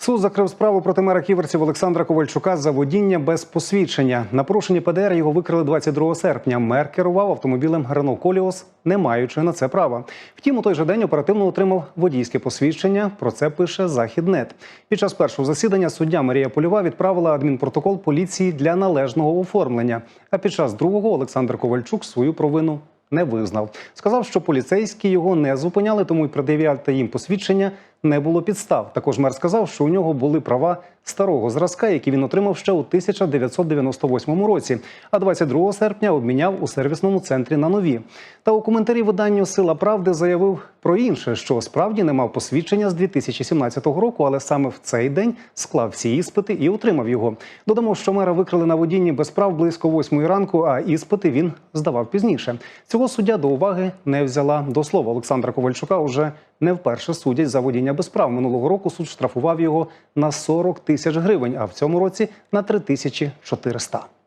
Суд закрив справу проти мера ківерців Олександра Ковальчука за водіння без посвідчення. На порушенні ПДР його викрили 22 серпня. Мер керував автомобілем Рено Коліос, не маючи на це права. Втім, у той же день оперативно отримав водійське посвідчення. Про це пише Західнет. Під час першого засідання суддя Марія Польова відправила адмінпротокол поліції для належного оформлення. А під час другого Олександр Ковальчук свою провину не визнав. Сказав, що поліцейські його не зупиняли, тому й пред'являти їм посвідчення не було підстав. Також мер сказав, що у нього були права старого зразка, які він отримав ще у 1998 році. А 22 серпня обміняв у сервісному центрі на нові. Та у коментарі виданню Сила правди заявив про інше, що справді не мав посвідчення з 2017 року, але саме в цей день склав всі іспити і отримав його. Додамо, що мера викрили на водінні без прав близько восьмої ранку, а іспити він здавав пізніше. Цього суддя до уваги не взяла до слова. Олександра Ковальчука уже не вперше судять за водіння без прав. Минулого року суд штрафував його на 40 тисяч гривень, а в цьому році на 3400. тисячі 400.